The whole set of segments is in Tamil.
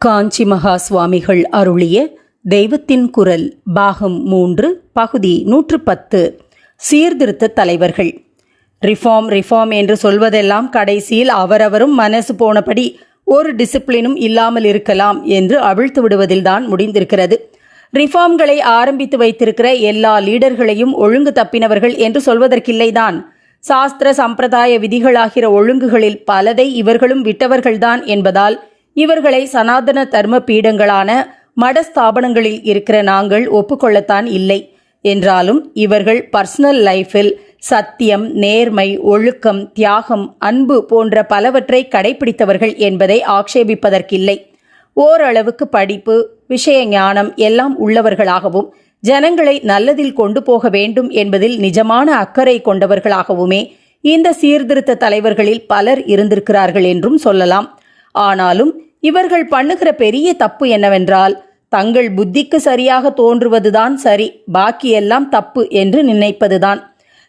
காஞ்சி மகா சுவாமிகள் அருளிய தெய்வத்தின் குரல் பாகம் மூன்று பகுதி நூற்று பத்து சீர்திருத்த தலைவர்கள். ரிஃபார்ம் ரிஃபார்ம் என்று சொல்வதெல்லாம் கடைசியில் அவரவரும் மனசு போனபடி ஒரு டிசிப்ளினும் இல்லாமல் இருக்கலாம் என்று அவிழ்த்து விடுவதில்தான் முடிந்திருக்கிறது. ரிஃபார்ம்களை ஆரம்பித்து வைத்திருக்கிற எல்லா லீடர்களையும் ஒழுங்கு தப்பினவர்கள் என்று சொல்வதற்கில்லைதான் சாஸ்திர சம்பிரதாய விதிகளாகிற ஒழுங்குகளில் பலதை இவர்களும் விட்டவர்கள்தான் என்பதால் இவர்களை சனாதன தர்ம பீடங்களான மடஸ்தாபனங்களில் இருக்கிற நாங்கள் ஒப்புக்கொள்ளத்தான் இல்லை என்றாலும் இவர்கள் பர்சனல் லைஃபில் சத்தியம் நேர்மை ஒழுக்கம் தியாகம் அன்பு போன்ற பலவற்றை கடைபிடித்தவர்கள் என்பதை ஆக்ஷேபிப்பதற்கில்லை ஓரளவுக்கு படிப்பு விஷய ஞானம் எல்லாம் உள்ளவர்களாகவும் ஜனங்களை நல்லதில் கொண்டு போக வேண்டும் என்பதில் நிஜமான அக்கறை கொண்டவர்களாகவுமே இந்த சீர்திருத்த தலைவர்களில் பலர் இருந்திருக்கிறார்கள் என்றும் சொல்லலாம். ஆனாலும் இவர்கள் பண்ணுகிற பெரிய தப்பு என்னவென்றால் தங்கள் புத்திக்கு சரியாக தோன்றுவதுதான் சரி பாக்கியெல்லாம் தப்பு என்று நினைப்பதுதான்.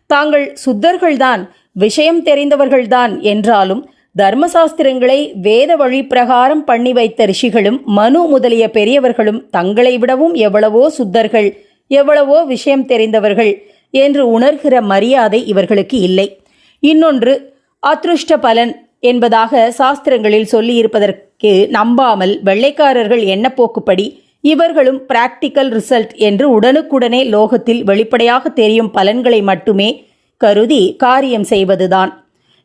தாங்கள் சுத்தர்கள்தான் விஷயம் தெரிந்தவர்கள்தான் என்றாலும் தர்மசாஸ்திரங்களை வேத வழி பிரகாரம் பண்ணி வைத்த ரிஷிகளும் மனு முதலிய பெரியவர்களும் தங்களை விடவும் எவ்வளவோ சுத்தர்கள் எவ்வளவோ விஷயம் தெரிந்தவர்கள் என்று உணர்கிற மரியாதை இவர்களுக்கு இல்லை. இன்னொன்று அதிருஷ்ட பலன் என்பதாக சாஸ்திரங்களில் சொல்லியிருப்பதற்கு நம்பாமல் வெள்ளைக்காரர்கள் எண்ணப்போக்குப்படி இவர்களும் பிராக்டிக்கல் ரிசல்ட் என்று உடனுக்குடனே லோகத்தில் வெளிப்படையாக தெரியும் பலன்களை மட்டுமே கருதி காரியம் செய்வதுதான்.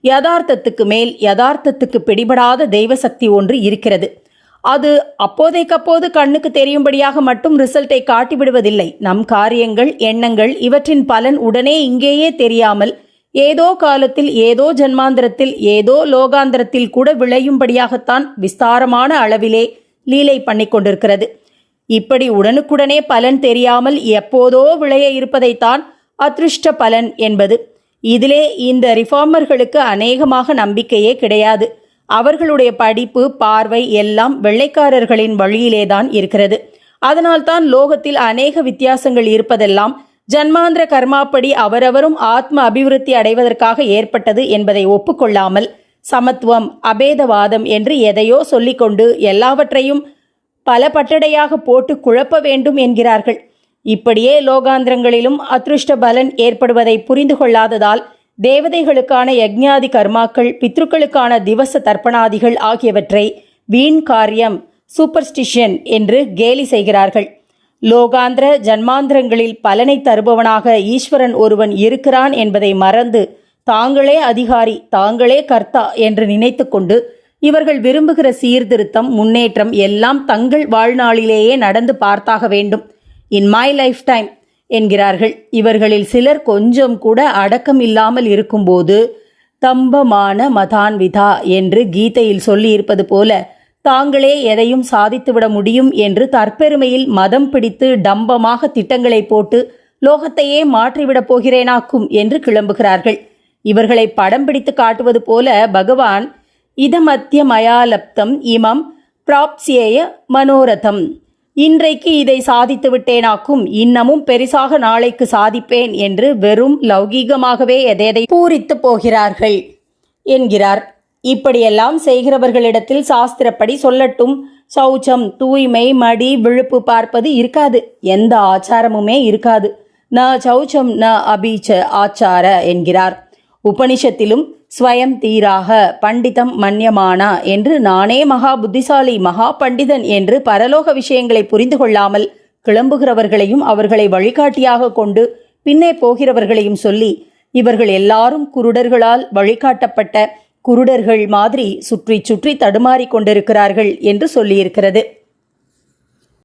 யதார்த்தத்துக்கு மேல் யதார்த்தத்துக்கு பிடிபடாத தெய்வ சக்தி ஒன்று இருக்கிறது. அது அப்போதைக்கப்போது கண்ணுக்கு தெரியும்படியாக மட்டும் ரிசல்ட்டை காட்டிவிடுவதில்லை. நம் காரியங்கள் எண்ணங்கள் இவற்றின் பலன் உடனே இங்கேயே தெரியாமல் ஏதோ காலத்தில் ஏதோ ஜன்மாந்திரத்தில் ஏதோ லோகாந்திரத்தில் கூட விளையும்படியாகத்தான் விஸ்தாரமான அளவிலே லீலை பண்ணி கொண்டிருக்கிறது. இப்படி உடனுக்குடனே பலன் தெரியாமல் எப்போதோ விளைய இருப்பதைத்தான் அதிருஷ்ட பலன் என்பது. இதிலே இந்த ரிஃபார்மர்களுக்கு அநேகமாக நம்பிக்கையே கிடையாது. அவர்களுடைய படிப்பு பார்வை எல்லாம் வெள்ளைக்காரர்களின் வழியிலேதான் இருக்கிறது. அதனால்தான் லோகத்தில் அநேக வித்தியாசங்கள் இருப்பதெல்லாம் ஜன்மாந்திர கர்மாப்படி அவரவரும் ஆத்ம அபிவிருத்தி அடைவதற்காக ஏற்பட்டது என்பதை ஒப்புக்கொள்ளாமல் சமத்துவம் அபேதவாதம் என்று எதையோ சொல்லிக்கொண்டு எல்லாவற்றையும் பல பட்டடையாக போட்டு குழப்ப வேண்டும் என்கிறார்கள். இப்படியே லோகாந்திரங்களிலும் அதிருஷ்ட பலன் ஏற்படுவதை புரிந்து கொள்ளாததால் தேவதைகளுக்கான யக்ஞாதி கர்மாக்கள் பித்ருக்களுக்கான திவச தர்ப்பணாதிகள் ஆகியவற்றை வீண் காரியம் சூப்பர்ஸ்டிஷன் என்று கேலி செய்கிறார்கள். லோகாந்திர ஜன்மாந்திரங்களில் பலனை தருபவனாக ஈஸ்வரன் ஒருவன் இருக்கிறான் என்பதை மறந்து தாங்களே அதிகாரி தாங்களே கர்த்தா என்று நினைத்துக்கொண்டு இவர்கள் விரும்புகிற சீர்திருத்தம் முன்னேற்றம் எல்லாம் தங்கள் வாழ்நாளிலேயே நடந்து பார்த்தாக வேண்டும். இன் மை லைஃப் டைம் என்கிறார்கள். இவர்களில் சிலர் கொஞ்சம் கூட அடக்கம் இல்லாமல் இருக்கும்போது தம்பமான மதான்விதா என்று கீதையில் சொல்லியிருப்பது போல தாங்களே எதையும் சாதித்துவிட முடியும் என்று தற்பெருமையில் மதம் பிடித்து டம்பமாக திட்டங்களை போட்டு லோகத்தையே மாற்றிவிடப் போகிறேனாக்கும் என்று கிளம்புகிறார்கள். இவர்களை படம் பிடித்து காட்டுவது போல பகவான் இதமத்திய மயாலப்தம் இமம் பிராப்சியேய மனோரதம். இன்றைக்கு இதை சாதித்து விட்டேனாக்கும் இன்னமும் பெரிசாக நாளைக்கு சாதிப்பேன் என்று வெறும் லௌகீகமாகவே எதை பூரித்து போகிறார்கள் என்கிறார். இப்படியெல்லாம் செய்கிறவர்களிடத்தில் சாஸ்திரப்படி சொல்லட்டும். சௌச்சம் தூய்மை மடி விழுப்பு பார்ப்பது இருக்காது. எந்த ஆச்சாரமுமே இருக்காது. ந சௌச்சம் ந அபீச்ச ஆச்சார என்கிறார். உபனிஷத்திலும் ஸ்வயம் தீராக பண்டிதம் மன்யமானா என்று நானே மகா புத்திசாலி மகா பண்டிதன் என்று பரலோக விஷயங்களை புரிந்து கொள்ளாமல் கிளம்புகிறவர்களையும் அவர்களை வழிகாட்டியாக கொண்டு பின்னே போகிறவர்களையும் சொல்லி இவர்கள் எல்லாரும் குருடர்களால் வழிகாட்டப்பட்ட குருடர்கள் மாதிரி சுற்றி சுற்றி தடுமாறிக் கொண்டிருக்கிறார்கள் என்று சொல்லியிருக்கிறது.